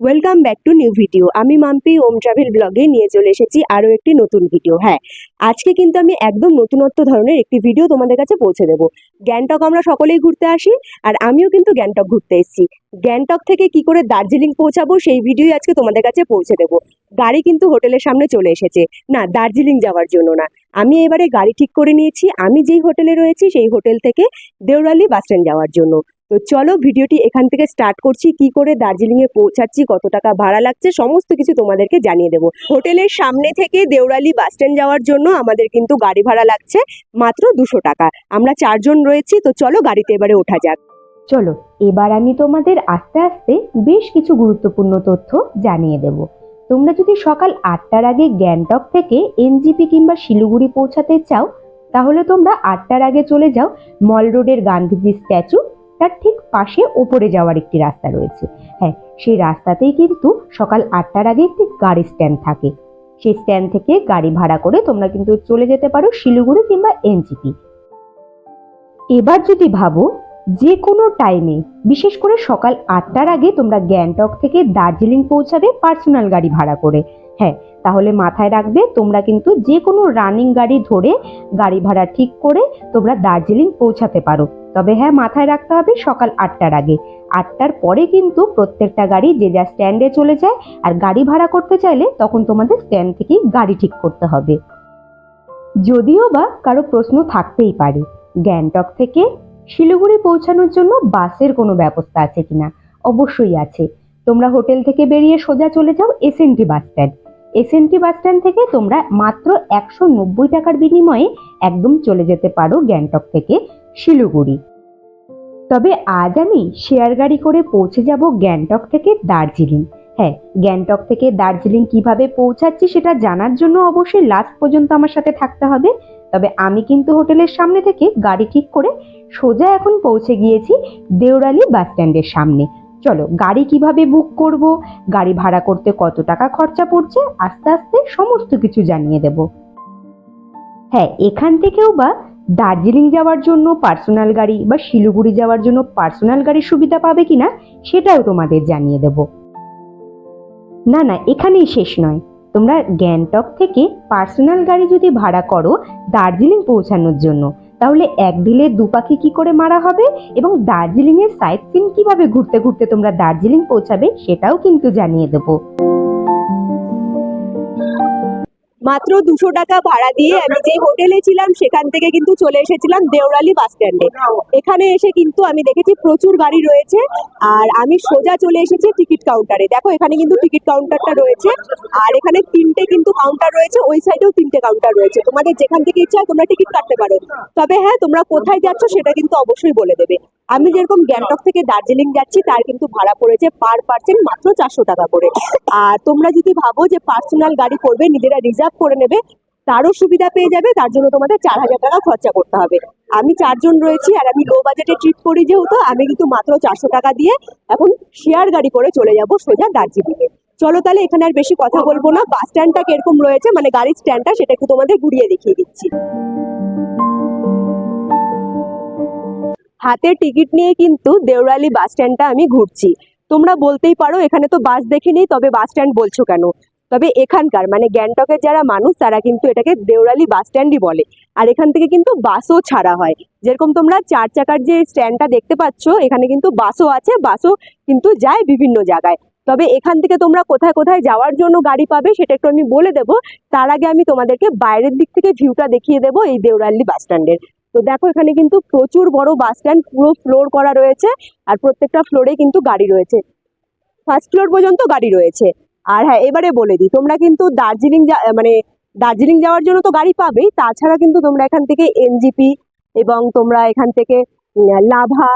Welcome back to new video আমি মাম্পি, ওম travel ব্লগে নিয়ে চলে এসেছি আরও একটি নতুন ভিডিও হ্যাঁ আজকে কিন্তু আমি একদম নতুনত্ব ধরনের একটি ভিডিও তোমাদের কাছে পৌঁছে দেবো। গ্যাংটক আমরা সকলেই ঘুরতে আসি, আর আমিও কিন্তু গ্যাংটক ঘুরতে এসেছি। গ্যাংটক থেকে কি করে দার্জিলিং পৌঁছাবো সেই ভিডিওই আজকে তোমাদের কাছে পৌঁছে দেবো। গাড়ি কিন্তু হোটেলের সামনে চলে এসেছে। না, দার্জিলিং যাওয়ার জন্য না। আমি এবারে গাড়ি ঠিক করে নিয়েছি। আমি যেই হোটেলে রয়েছি সেই হোটেল থেকে দেওরালি বাস স্ট্যান্ড যাওয়ার জন্য। তো চলো ভিডিওটি এখান থেকে স্টার্ট করছি। কি করে দার্জিলিংয়ে পৌঁছাচ্ছি, কত টাকা ভাড়া লাগছে, সমস্ত কিছু তোমাদেরকে জানিয়ে দেবো। হোটেলের সামনে থেকে দেওরালি বাস স্ট্যান্ড যাওয়ার জন্য আমাদের কিন্তু গাড়ি ভাড়া লাগছে মাত্র দুশো টাকা। আমরা চারজন রয়েছি, তো চলো গাড়িতে এবারে ওঠা যাক। চলো, এবার আমি তোমাদের আস্তে আস্তে বেশ কিছু গুরুত্বপূর্ণ তথ্য জানিয়ে দেব। তোমরা যদি সকাল আটটার আগে গ্যাংটক থেকে এনজিপি কিংবা শিলিগুড়ি পৌঁছাতে চাও, তাহলে তোমরা আটটার আগে চলে যাও মল রোডের গান্ধীজি স্ট্যাচু তার ঠিক পাশে ওপরে যাওয়ার একটি রাস্তা রয়েছে। হ্যাঁ সেই রাস্তাতেই কিন্তু সকাল আটটার আগে একটি গাড়ি স্ট্যান্ড থাকে। সেই স্ট্যান্ড থেকে গাড়ি ভাড়া করে তোমরা কিন্তু চলে যেতে পারো শিলিগুড়ি কিংবা এনজিপি। এবার যদি ভাবো যে কোনো টাইমে বিশেষ করে সকাল আটটার আগে তোমরা গ্যাংটক থেকে দার্জিলিং পৌঁছাবে পার্সোনাল গাড়ি ভাড়া করে। হ্যাঁ তাহলে মাথায় রাখবে তোমরা কিন্তু যে কোনো রানিং গাড়ি ধরে গাড়ি ভাড়া ঠিক করে তোমরা দার্জিলিং পৌঁছাতে পারো। তবে হ্যাঁ মাথায় রাখতে হবে সকাল আটটার আগে। আটটার পরে কিন্তু প্রত্যেকটা গাড়ি যে যা স্ট্যান্ডে চলে যায়, আর গাড়ি ভাড়া করতে চাইলে তখন তোমাদের স্ট্যান্ড থেকেই গাড়ি ঠিক করতে হবে। যদিও বা কারও প্রশ্ন থাকতেই পারে, গ্যাংটক থেকে শিলিগুড়ি পৌঁছানোর জন্য বাসের কোনো ব্যবস্থা আছে কিনা? অবশ্যই আছে। তোমরা হোটেল থেকে বেরিয়ে সোজা চলে যাও SNT bus stand SNT bus stand থেকে তোমরা মাত্র একশো নব্বই টাকার বিনিময়ে একদম চলে যেতে পারো গ্যাংটক থেকে। শিলিগুড়ি। তবে আজ আমি শেয়ার গাড়ি করে পৌঁছে যাব গ্যাংটক থেকে দার্জিলিং। হ্যাঁ গ্যাংটক থেকে দার্জিলিং কীভাবে পৌঁছাচ্ছি সেটা জানার জন্য অবশ্যই লাস্ট পর্যন্ত আমার সাথে থাকতে হবে। তবে আমি কিন্তু হোটেলের সামনে থেকে গাড়ি ঠিক করে সোজা এখন পৌঁছে গিয়েছি দেওরালি বাস স্ট্যান্ডের সামনে। চলো, গাড়ি কীভাবে বুক করব, গাড়ি ভাড়া করতে কত টাকা খরচা পড়ছে, আস্তে আস্তে সমস্ত কিছু জানিয়ে দেব। হ্যাঁ এখান থেকেও বা দার্জিলিং যাওয়ার জন্য পার্সোনাল গাড়ি বা শিলিগুড়ি যাওয়ার জন্য পার্সোনাল গাড়ির সুবিধা পাবে কিনা সেটাও তোমাদের জানিয়ে দেব। না না, এখানেই শেষ নয়। তোমরা গ্যাংটক থেকে পার্সোনাল গাড়ি যদি ভাড়া করো দার্জিলিং পৌঁছানোর জন্য, তাহলে এক দিলে দু পাখি কি করে মারা হবে এবং দার্জিলিংয়ের সাইট সিন কীভাবে ঘুরতে ঘুরতে তোমরা দার্জিলিং পৌঁছাবে সেটাও কিন্তু জানিয়ে দেবো। মাত্র দুশো টাকা ভাড়া দিয়ে আমি যে হোটেলে ছিলাম, সেখান থেকে কিন্তু চলে এসেছিলাম দেওরালি বাস স্ট্যান্ডে। এখানে এসে কিন্তু আমি দেখেছি প্রচুর গাড়ি রয়েছে, আর আমি সোজা চলে এসেছি টিকিট কাউন্টারে। দেখো, এখানে কিন্তু টিকিট কাউন্টারটা রয়েছে, আর এখানে তিনটে কিন্তু কাউন্টার রয়েছে, ওই সাইডেও তিনটে কাউন্টার রয়েছে। তোমাদের যেখান থেকে ইচ্ছা তোমরা টিকিট কাটতে পারো। তবে হ্যাঁ তোমরা কোথায় যাচ্ছ সেটা কিন্তু অবশ্যই বলে দেবে। আমি যেরকম গ্যাংটক থেকে দার্জিলিং যাচ্ছি, তার কিন্তু ভাড়া পড়েছে পার পার্সেন্ট মাত্র চারশো টাকা করে। আর তোমরা যদি ভাবো যে পার্সোনাল গাড়ি করবে, নিজেরা রিজার্ভ করে নেবে, তারও সুবিধা পেয়ে যাবে, তার জন্য তোমাদের চার হাজার টাকা খরচা করতে হবে। আমি চারজন রয়েছি আর আমি লো বাজেটে ট্রিট করি যেহেতু, আমি কিন্তু মাত্র চারশো টাকা দিয়ে এখন শেয়ার গাড়ি করে চলে যাব সোজা দার্জিলিংয়ে। চলো তাহলে এখানে আর বেশি কথা বলব না। বাস স্ট্যান্ডটা কীরকম রয়েছে মানে গাড়ির স্ট্যান্ডটা সেটা একটু তোমাদের ঘুরিয়ে দেখিয়ে দিচ্ছি। হাতে টিকিট নিয়ে কিন্তু দেওরালি বাস স্ট্যান্ডটা আমি ঘুরছি। তোমরা বলতেই পারো, এখানে তো বাস দেখিনি তবে বাস স্ট্যান্ড বলছো কেন? তবে এখানকার মানে গ্যাংটকের যারা মানুষ, তারা কিন্তু এটাকে দেওরালি বাস স্ট্যান্ডই বলে। আর এখান থেকে কিন্তু বাসও ছাড়া হয়। যেরকম তোমরা চার চাকার যে স্ট্যান্ডটা দেখতে পাচ্ছ, এখানে কিন্তু বাসও আছে, বাসও কিন্তু যায় বিভিন্ন জায়গায়। তবে এখান থেকে তোমরা কোথায় কোথায় যাওয়ার জন্য গাড়ি পাবে, সেটা একটু আমি বলে দেবো। তার আগে আমি তোমাদেরকে বাইরের দিক থেকে ভিউটা দেখিয়ে দেবো এই দেওরালি বাস স্ট্যান্ডের। তো দেখো, এখানে কিন্তু প্রচুর বড় বাস স্ট্যান্ড পুরো ফ্লোর করা রয়েছে আর প্রত্যেকটা ফ্লোরে কিন্তু গাড়ি রয়েছে। ফার্স্ট ফ্লোর পর্যন্ত গাড়ি রয়েছে। আর হ্যাঁ এবারে বলে দিই, তোমরা কিন্তু দার্জিলিং মানে দার্জিলিং যাওয়ার জন্য তো গাড়ি পাবেই তাছাড়া কিন্তু তোমরা এখান থেকে এনজিপি এবং তোমরা এখান থেকে লাভা,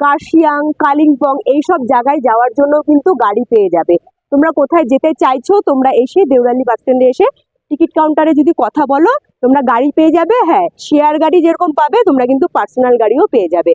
কার্শিয়াং, কালিম্পং এইসব জায়গায় যাওয়ার জন্য কিন্তু গাড়ি পেয়ে যাবে। তোমরা কোথায় যেতে চাইছো, তোমরা এসে দেওরালি বাস স্ট্যান্ডে এসে টিকিট কাউন্টারে যদি কথা বলো, তোমরা গাড়ি পেয়ে যাবে হ্যাঁ শেয়ার গাড়ি যেরকম পাবে, তোমরা কিন্তু পার্সোনাল গাড়িও পেয়ে যাবে।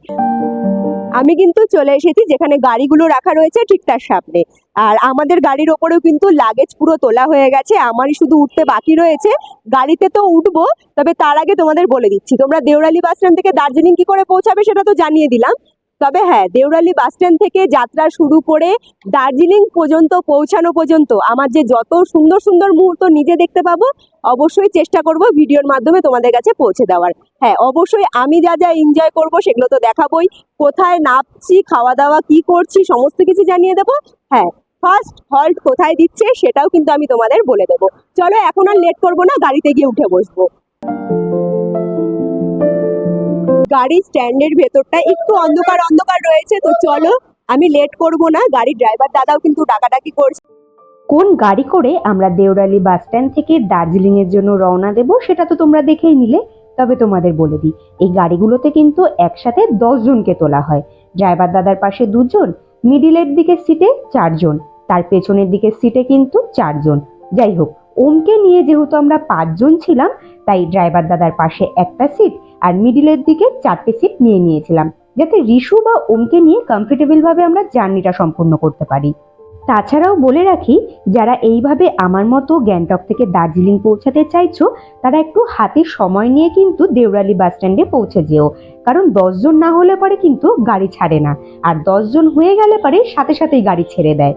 আমি কিন্তু চলে এসেছি যেখানে গাড়িগুলো রাখা রয়েছে ঠিক তার সামনে। আর আমাদের গাড়ির ওপরেও কিন্তু লাগেজ পুরো তোলা হয়ে গেছে, আমারই শুধু উঠতে বাকি রয়েছে। গাড়িতে তো উঠবো, তবে তার আগে তোমাদের বলে দিচ্ছি, তোমরা দেওরালি বাস স্ট্যান্ড থেকে দার্জিলিং কি করে পৌঁছাবে সেটা তো জানিয়ে দিলাম। তবে হ্যাঁ দেউরালি বাস স্ট্যান্ড থেকে যাত্রা শুরু করে দার্জিলিং পর্যন্ত, পৌঁছানো পর্যন্ত আমার যে যত সুন্দর সুন্দর মুহূর্ত নিজে দেখতে পাবো, অবশ্যই চেষ্টা করব ভিডিওর মাধ্যমে তোমাদের কাছে পৌঁছে দেওয়ার। হ্যাঁ অবশ্যই আমি যা যা এনজয় করব সেগুলো তো দেখাবোই। কোথায় নাপছি খাওয়া দাওয়া কি করছি, সমস্ত কিছু জানিয়ে দেবো। হ্যাঁ ফার্স্ট হল্ট কোথায় দিচ্ছে সেটাও কিন্তু আমি তোমাদের বলে দেবো। চলো এখন আর লেট করব না, গাড়িতে গিয়ে উঠে বসবো। গাড়ি স্ট্যান্ডের ভেতরটা একটু অন্ধকার অন্ধকার রয়েছে, তো চলো আমি লেট করব না। গাড়ির ড্রাইভার দাদাও কিন্তু ডাকাডাকি করছে। কোন গাড়ি করে আমরা দেওরালি বাস স্ট্যান্ড থেকে দার্জিলিং এর জন্য রওনা দেব, সেটা তো তোমরা দেখেই নিলে। তবে তোমাদের বলে দিই, এই গাড়িগুলোতে কিন্তু একসাথে দশ জনকে তোলা হয়। ড্রাইভার দাদার পাশে দুজন মিডিলের দিকের সিটে চারজন, তার পেছনের দিকের সিটে কিন্তু চারজন। যাই হোক, ওমকে নিয়ে যেহেতু আমরা পাঁচজন ছিলাম, তাই ড্রাইভার দাদার পাশে একটা সিট আর মিডিলের দিকে চারটে সিট নিয়ে নিয়েছিলাম, যাতে রিশু বা ওমকে নিয়ে কমফোর্টেবল ভাবে আমরা জার্নিটা সম্পূর্ণ করতে পারি। তাছাড়াও বলে রাখি, যারা এইভাবে আমার মতো গ্যাংটক থেকে দার্জিলিং পৌঁছাতে চাইছো, তারা একটু হাতে সময় নিয়ে কিন্তু দেওরালি বাস স্ট্যান্ডে পৌঁছে যেও। কারণ দশজন না হলে পরে কিন্তু গাড়ি ছাড়ে না, আর দশজন হয়ে গেলে পরে সাথে সাথেই গাড়ি ছেড়ে দেয়।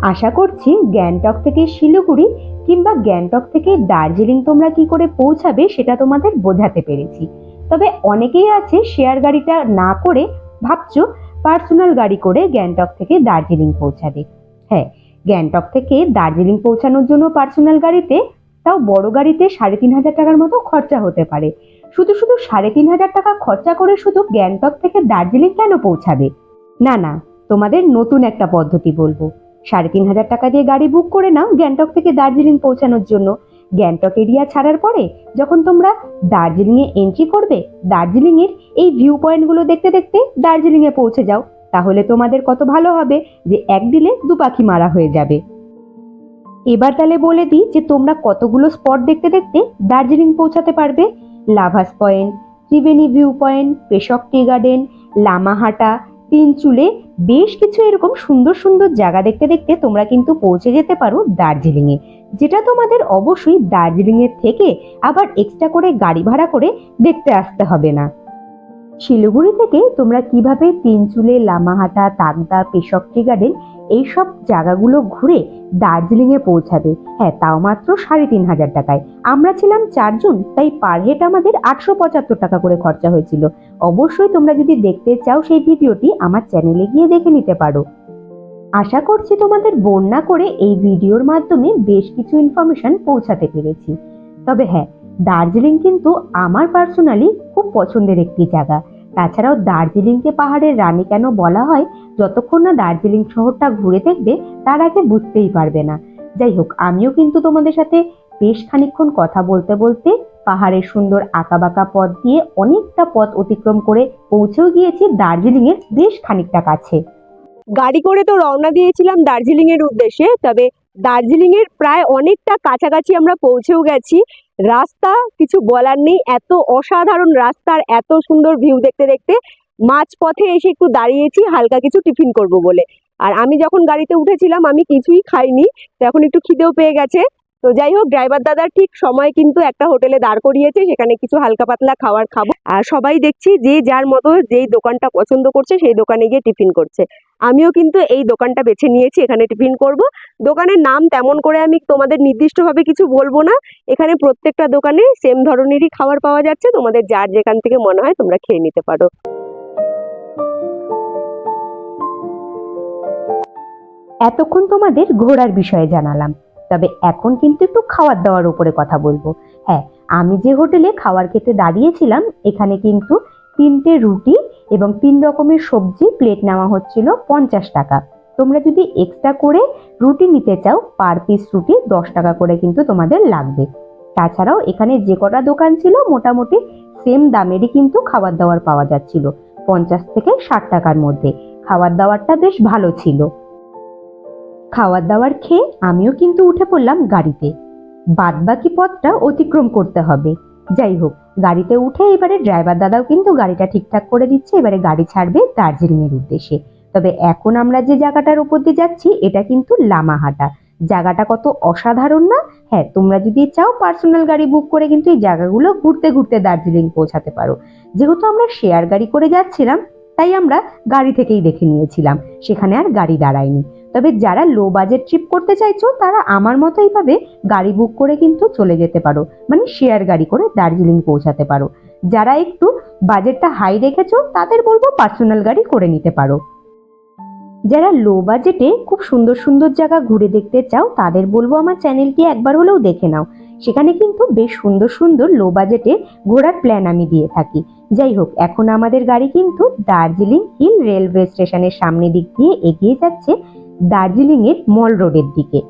আশা করছি গ্যাংটক থেকে শিলিগুড়ি কিংবা গ্যাংটক থেকে দার্জিলিং তোমরা কি করে পৌঁছাবে সেটা তোমাদের বোঝাতে পেরেছি। তবে অনেকেই আছে শেয়ার গাড়িটা না করে ভাবছ পার্সোনাল গাড়ি করে গ্যাংটক থেকে দার্জিলিং পৌঁছাবে। হ্যাঁ গ্যাংটক থেকে দার্জিলিং পৌঁছানোর জন্য পার্সোনাল গাড়িতে তাও বড় গাড়িতে সাড়ে তিন হাজার টাকার মতো খরচা হতে পারে। শুধু শুধু সাড়ে তিন হাজার টাকা খরচা করে শুধু গ্যাংটক থেকে দার্জিলিং কেন পৌঁছাবে? না না, তোমাদের নতুন একটা পদ্ধতি বলব। সাড়ে তিন হাজার টাকা দিয়ে গাড়ি বুক করে নাও গ্যাংটক থেকে দার্জিলিং পৌঁছানোর জন্য। গ্যাংটক এরিয়া ছাড়ার পরে যখন তোমরা দার্জিলিংয়ে এন্ট্রি করবে, দার্জিলিংয়ের এই ভিউ পয়েন্টগুলো দেখতে দেখতে দার্জিলিংয়ে পৌঁছে যাও। তাহলে তোমাদের কত ভালো হবে যে এক দিলে দু পাখি মারা হয়ে যাবে। এবার তাহলে বলে দিই যে তোমরা কতগুলো স্পট দেখতে দেখতে দার্জিলিং পৌঁছাতে পারবে। Lovers point Triveni view point Peshok tea garden Lamahatta Tinchuley বেশ কিছু এরকম সুন্দর সুন্দর জায়গা দেখতে দেখতে তোমরা কিন্তু পৌঁছে যেতে পারো দার্জিলিংয়ে। যেটা তোমাদের অবশ্যই দার্জিলিং এর থেকে আবার এক্সট্রা করে গাড়ি ভাড়া করে দেখতে আসতে হবে না। শিলিগুড়ি থেকে তোমরা কীভাবে তিনচুলে লামাহাটা তাগদা পেশক টি গার্ডেন এইসব জায়গাগুলো ঘুরে দার্জিলিংয়ে পৌঁছাবে। হ্যাঁ তাও মাত্র সাড়ে তিন হাজার টাকায়। আমরা ছিলাম চারজন, তাই পার হেড আমাদের আটশো পঁচাত্তর টাকা করে খরচা হয়েছিল। অবশ্যই তোমরা যদি দেখতে চাও সেই ভিডিওটি, আমার চ্যানেলে গিয়ে দেখে নিতে পারো। আশা করছি তোমাদের বন্যা করে এই ভিডিওর মাধ্যমে বেশ কিছু ইনফরমেশন পৌঁছাতে পেরেছি। তবে হ্যাঁ দার্জিলিং কিন্তু আমার পার্সোনালি খুব পছন্দের একটি জায়গা। তাছাড়াও দার্জিলিংকে পাহাড়ের রানী কেন বলা হয় যতক্ষণ না দার্জিলিং শহরটা ঘুরে দেখবে, তার আগে বুঝতেই পারবে না। যাই হোক, আমিও কিন্তু তোমাদের সাথে বেশ খানিকক্ষণ কথা বলতে বলতে পাহাড়ের সুন্দর আঁকাবাঁকা পথ দিয়ে অনেকটা পথ অতিক্রম করে পৌঁছেও গিয়েছি দার্জিলিং এর বেশ খানিকটা কাছে। গাড়ি করে তো রওনা দিয়েছিলাম দার্জিলিং এর উদ্দেশ্যে, তবে দার্জিলিং এর প্রায় অনেকটা কাছাকাছি আমরা পৌঁছেও গেছি। রাস্তা কিছু বলার নেই, এত অসাধারণ রাস্তার এত সুন্দর ভিউ দেখতে দেখতে। মাঝ পথে এসে একটু দাঁড়িয়েছি, হালকা কিছু টিফিন করব বলে। আর আমি যখন গাড়িতে উঠেছিলাম, আমি কিছুই খাইনি তো এখন একটু খিদেও পেয়ে গেছে। তো যাই হোক ড্রাইভার দাদার ঠিক সময় কিন্তু একটা হোটেলে দাঁড় করিয়েছে, সেখানে কিছু হালকা পাতলা খাবার খাব। আর সবাই দেখছি যে যার মতো যেই দোকানটা পছন্দ করছে, সেই দোকানে গিয়ে টিফিন করছে। আমিও কিন্তু এই দোকানটা বেছে নিয়েছি, এখানে টিফিন করব। দোকানের নাম তেমন করে আমি তোমাদের নির্দিষ্টভাবে কিছু বলব না। এখানে প্রত্যেকটা দোকানে সেম ধরনেরই খাবার পাওয়া যাচ্ছে, তোমাদের যার যেখান থেকে মনে হয় তোমরা খেয়ে নিতে পারো। এতক্ষণ তোমাদের ঘোরার বিষয়ে জানালাম। তবে এখন কিন্তু একটু খাওয়ার দাওয়ার উপরে কথা বলব। হ্যাঁ আমি যে হোটেলে খাবার খেতে দাঁড়িয়েছিলাম, এখানে কিন্তু তিনটে রুটি এবং তিন রকমের সবজি প্লেট নেওয়া হচ্ছিল পঞ্চাশ টাকা। তোমরা যদি এক্সট্রা করে রুটি নিতে চাও পার পিস রুটি দশ টাকা করে কিন্তু তোমাদের লাগবে। তাছাড়াও এখানে যে কটা দোকান ছিল, মোটামুটি সেম দামেরই কিন্তু খাবার দাবার পাওয়া যাচ্ছিল, পঞ্চাশ থেকে ষাট টাকার মধ্যে। খাবার দাবারটা বেশ ভালো ছিল। খাবার দাবার খেয়ে আমিও কিন্তু উঠে পড়লাম গাড়িতে। বাদবাকি পথটা অতিক্রম করতে হবে। যাই হোক, গাড়িতে উঠে এবারে ড্রাইভার দাদাও কিন্তু গাড়িটা ঠিকঠাক করে দিচ্ছে, এবারে গাড়ি ছাড়বে দার্জিলিং এর উদ্দেশ্যে। তবে এখন আমরা যে জায়গাটার উপর দিয়ে যাচ্ছি, এটা কিন্তু লামাহাটা। জায়গাটা কত অসাধারণ না? হ্যাঁ তোমরা যদি চাও পার্সোনাল গাড়ি বুক করে কিন্তু এই জায়গাগুলো ঘুরতে ঘুরতে দার্জিলিং পৌঁছাতে পারো। যেহেতু আমরা শেয়ার গাড়ি করে যাচ্ছিলাম, তাই আমরা গাড়ি থেকেই দেখে নিয়েছিলাম। সেখানে আর গাড়ি দাঁড়ায়নি। তবে যারা লো বাজেট ট্রিপ করতে চাইছো, তারা আমার মতো এইভাবে গাড়ি বুক করে কিন্তু চলে যেতে পারো। মানে শেয়ার গাড়ি করে দার্জিলিং পৌঁছাতে পারো। যারা একটু বাজেটটা হাই রেখেছো, তাদের বলব পার্সোনাল গাড়ি করে নিতে পারো। যারা লো বাজেটে খুব সুন্দর সুন্দর জায়গা ঘুরে দেখতে চাও, তাদের বলব আমার চ্যানেলটি একবার হলেও দেখে নাও। সেখানে কিন্তু বেশ সুন্দর সুন্দর লো বাজেটে ঘোরার প্ল্যান আমি দিয়ে থাকি। যাই হোক, এখন আমাদের গাড়ি কিন্তু দার্জিলিং হিল রেলওয়ে স্টেশনের সামনে দিক দিয়ে এগিয়ে যাচ্ছে। দার্জিলিং এর মল রোডের দিকে।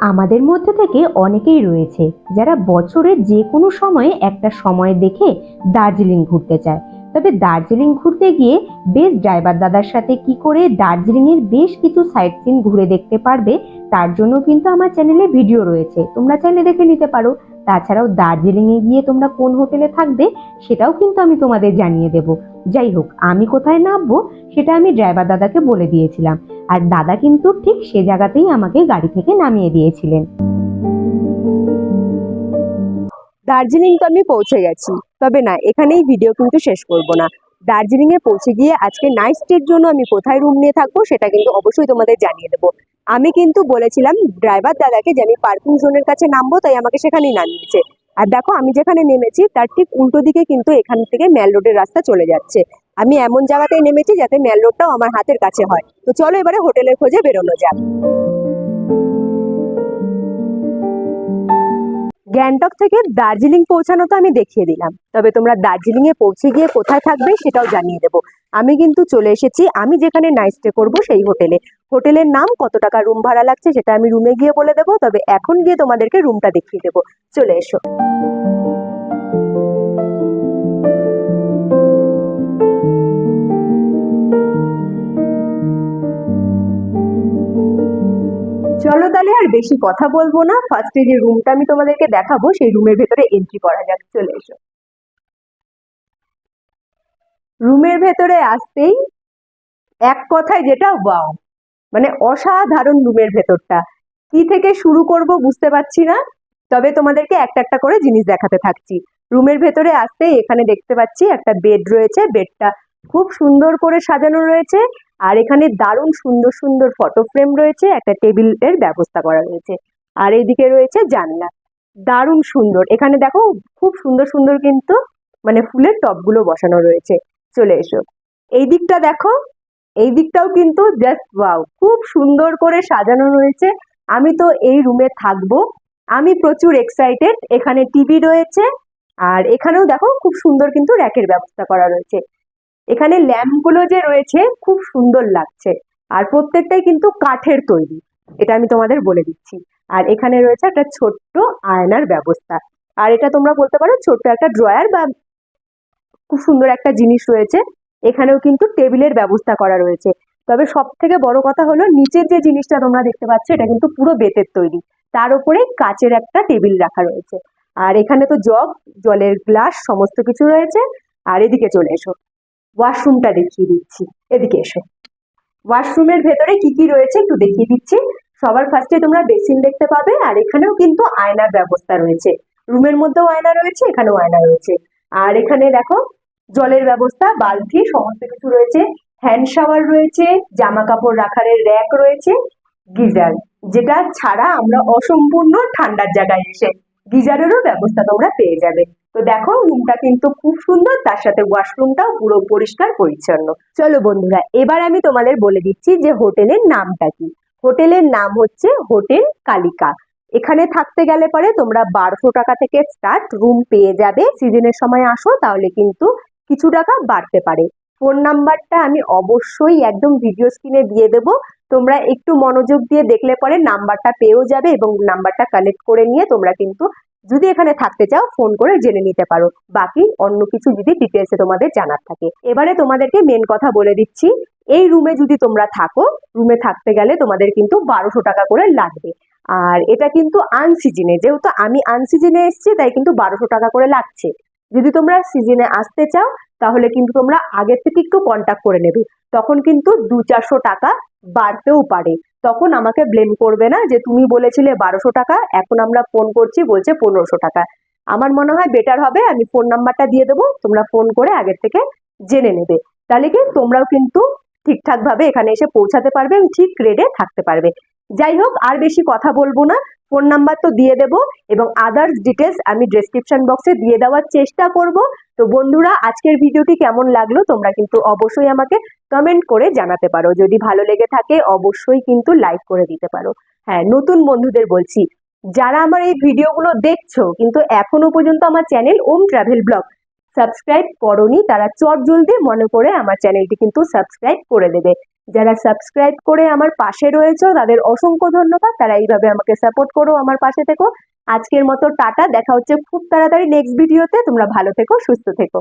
আমাদের মধ্যে থেকে অনেকেই রয়েছে যারা বছরের যে কোনো সময়ে একটা সময় দেখে দার্জিলিং ঘুরতে চায়। তবে দার্জিলিং ঘুরতে গিয়ে বেশ ড্রাইভার দাদার সাথে কি করে দার্জিলিং এর বেশ কিছু সাইট সিন ঘুরে দেখতে পারবে তার জন্য কিন্তু আমার চ্যানেলে ভিডিও রয়েছে। তোমরা চাইলে দেখে নিতে পারো। তাছাড়াও দার্জিলিং এ গিয়ে তোমরা কোন হোটেলে থাকবে, সেটাও কিন্তু আমি তোমাদের জানিয়ে দেব। যাই হোক, আমি কোথায় নামবো, সেটা আমি ড্রাইভার দাদাকে বলে দিয়েছিলাম। আর দাদা কিন্তু ঠিক সে জায়গাতেই আমাকে গাড়ি থেকে নামিয়ে দিয়েছিলেন। দার্জিলিং তো আমি পৌঁছে গেছি। তবে না, এখানেই ভিডিও কিন্তু শেষ করব না। দার্জিলিং এ পৌঁছে গিয়ে আজকে নাইট স্টের জন্য আমি কোথায় রুম নিয়ে থাকব সেটা কিন্তু অবশ্যই তোমাদের জানিয়ে দেবো। আমি কিন্তু বলেছিলাম ড্রাইভার দাদাকে যে আমি পার্কিং জোনের কাছে নামবো, তাই আমাকে সেখানেই নামিয়েছে। আর দেখো, আমি যেখানে নেমেছি, তার ঠিক উল্টো দিকে কিন্তু এখান থেকে ম্যাল রোডের রাস্তা চলে যাচ্ছে। আমি এমন জায়গাতেই নেমেছি যাতে ম্যাল রোডটাও আমার হাতের কাছে হয়। তো চলো এবারে হোটেলের খোঁজে বেরোনো যাক। গ্যাংটক থেকে দার্জিলিং পৌঁছানো তো আমি দেখিয়ে দিলাম। তবে তোমরা দার্জিলিং এ পৌঁছে গিয়ে কোথায় থাকবে সেটাও জানিয়ে দেবো। আমি কিন্তু চলে এসেছি, আমি যেখানে নাইট স্টে করব সেই হোটেলে। হোটেলের নাম কত টাকা রুম ভাড়া লাগছে সেটা আমি রুমে গিয়ে বলে দেবো, তবে এখন গিয়ে তোমাদেরকে রুমটা দেখিয়ে দেবো। চলে এসো। বেশি কথা বলব না। ফার্স্টে যে রুমটা আমি তোমাদেরকে দেখাবো, সেই রুমের ভেতরে এন্ট্রি করা যাক। চলে এসো। রুমের ভেতরে আসতেই এক কথায় যেটা ওয়াও মানে অসাধারণ রুমের ভেতরটা। কি থেকে শুরু করব বুঝতে পারছি না, তবে তোমাদেরকে একটা একটা করে জিনিস দেখাতে থাকছি। রুমের ভেতরে আসতেই এখানে দেখতে পাচ্ছি একটা বেড রয়েছে। বেডটা খুব সুন্দর করে সাজানো রয়েছে। আর এখানে দারুণ সুন্দর সুন্দর ফটো ফ্রেম রয়েছে, একটা টেবিলের ব্যবস্থা করা রয়েছে। আর এইদিকে রয়েছে জানলা। দারুণ সুন্দর। এখানে দেখো, খুব সুন্দর সুন্দর কিন্তু মানে ফুলের টবগুলো বসানো রয়েছে। চলে এসো। এই দিকটা দেখো, এই দিকটাও কিন্তু জাস্ট ওয়াও খুব সুন্দর করে সাজানো রয়েছে। আমি তো এই রুমে থাকব। আমি প্রচুর এক্সাইটেড এখানে টিভি রয়েছে। আর এখানেও দেখো, খুব সুন্দর কিন্তু র্যাকের ব্যবস্থা করা রয়েছে। এখানে ল্যাম্পগুলো যে রয়েছে খুব সুন্দর লাগছে। আর প্রত্যেকটাই কিন্তু কাঠের তৈরি। এটা আমি তোমাদের বলে দিচ্ছি। আর এখানে রয়েছে একটা ছোট্ট আয়নার ব্যবস্থা। আর এটা তোমরা বলতে পারো ছোট্ট একটা ড্রয়ার বা খুব সুন্দর একটা জিনিস রয়েছে। এখানেও কিন্তু টেবিলের ব্যবস্থা করা রয়েছে। তবে সব থেকে বড় কথা হলো নিচের যে জিনিসটা তোমরা দেখতে পাচ্ছ, এটা কিন্তু পুরো বেতের তৈরি। তার উপরে কাচের একটা টেবিল রাখা রয়েছে। আর এখানে তো জগ, জলের গ্লাস, সমস্ত কিছু রয়েছে। আর এদিকে চলে এসো। ওয়াশরুমটা দেখিয়ে দিচ্ছি। এদিকে এসো। ওয়াশরুমের ভেতরে কি কি রয়েছে একটু দেখিয়ে দিচ্ছি। সবার ফার্স্টে তোমরা বেসিন দেখতে পাবে আর এখানেও কিন্তু আয়নার ব্যবস্থা রয়েছে। রুমের মধ্যেও আয়না রয়েছে, এখানেও আয়না রয়েছে। আর এখানে দেখো, জলের ব্যবস্থা, বালতি, সমস্ত কিছু রয়েছে। হ্যান্ড শাওয়ার রয়েছে জামা কাপড় রাখার র্যাক রয়েছে, গিজার, যেটা ছাড়া আমরা অসম্পূর্ণ ঠান্ডার জায়গায় এসে গিজারেরও ব্যবস্থা তোমরা পেয়ে যাবে। তো দেখো রুমটা কিন্তু খুব সুন্দর, তার সাথে ওয়াশরুমটাও পুরো পরিষ্কার, পরিচ্ছন্ন। চলো বন্ধুরা, এবার আমি তোমাদের বলে দিচ্ছি যে হোটেলের নামটা কি। হোটেলের নাম হচ্ছে হোটেল কালিকা। এখানে থাকতে গেলে পরে তোমরা বারোশো টাকা থেকে স্টার্ট রুম পেয়ে যাবে। সিজনের সময় আসো, তাহলে কিন্তু কিছু টাকা বাড়তে পারে। ফোন নাম্বারটা আমি অবশ্যই একদম ভিডিও স্ক্রিনে দিয়ে দেব। তোমরা একটু মনোযোগ দিয়ে দেখলে পরে নাম্বারটা পেয়েও যাবে এবং নাম্বারটা কালেক্ট করে নিয়ে তোমরা কিন্তু যদি এখানে থাকতে চাও ফোন করে জেনে নিতে পারো। বাকি অন্য কিছু যদি ডিটেলসে তোমাদের জানার থাকে। এবারে তোমাদেরকে মেন কথা বলে দিচ্ছি। এই রুমে যদি তোমরা থাকো রুমে থাকতে গেলে তোমাদের কিন্তু বারোশো টাকা করে লাগবে। আর এটা কিন্তু আনসিজনে যেহেতু আমি আনসিজনে এসেছি, তাই কিন্তু বারোশো টাকা করে লাগছে। যদি তোমরা সিজনে আসতে চাও, তাহলে কিন্তু তোমরা আগের থেকে একটু কন্ট্যাক্ট করে নেবে। তখন কিন্তু দু চারশো টাকা বাড়তেও পারে। তখন আমাকে ব্লেম করবে না যে তুমি বলেছিলে বারোশো টাকা, এখন আমরা ফোন করছি, বলছে পনেরোশো টাকা। আমার মনে হয় বেটার হবে, আমি ফোন নাম্বারটা দিয়ে দেবো, তোমরা ফোন করে আগের থেকে জেনে নেবে। তাহলে কি তোমরাও কিন্তু ঠিকঠাক ভাবে এখানে এসে পৌঁছাতে পারবে এবং ঠিক রেডে থাকতে পারবে। যাই হোক, আর বেশি কথা বলব না। ফোন নাম্বার তো দিয়ে দেবো এবং আদার্স ডিটেলস আমি ডেসক্রিপশন বক্সে দিয়ে দেওয়ার চেষ্টা করব। তো বন্ধুরা, আজকের ভিডিওটি কেমন লাগল তোমরা কিন্তু অবশ্যই আমাকে কমেন্ট করে জানাতে পারো। যদি ভালো লেগে থাকে, অবশ্যই কিন্তু লাইক করে দিতে পারো। হ্যাঁ নতুন বন্ধুদের বলছি, যারা আমার এই ভিডিওগুলো দেখছ, কিন্তু এখনও পর্যন্ত আমার channel Om travel vlog subscribe করনি, তারা চট জলদি মনে করে আমার চ্যানেলটি কিন্তু সাবস্ক্রাইব করে দেবে। যারা সাবস্ক্রাইব করে আমার পাশে রয়েছে, তাদের অসংখ্য ধন্যবাদ। তারা এইভাবে আমাকে সাপোর্ট করো আমার পাশে থেকো। আজকের মতো টাটা, দেখা হচ্ছে খুব তাড়াতাড়ি নেক্সট ভিডিওতে তোমরা ভালো থেকো, সুস্থ থেকো।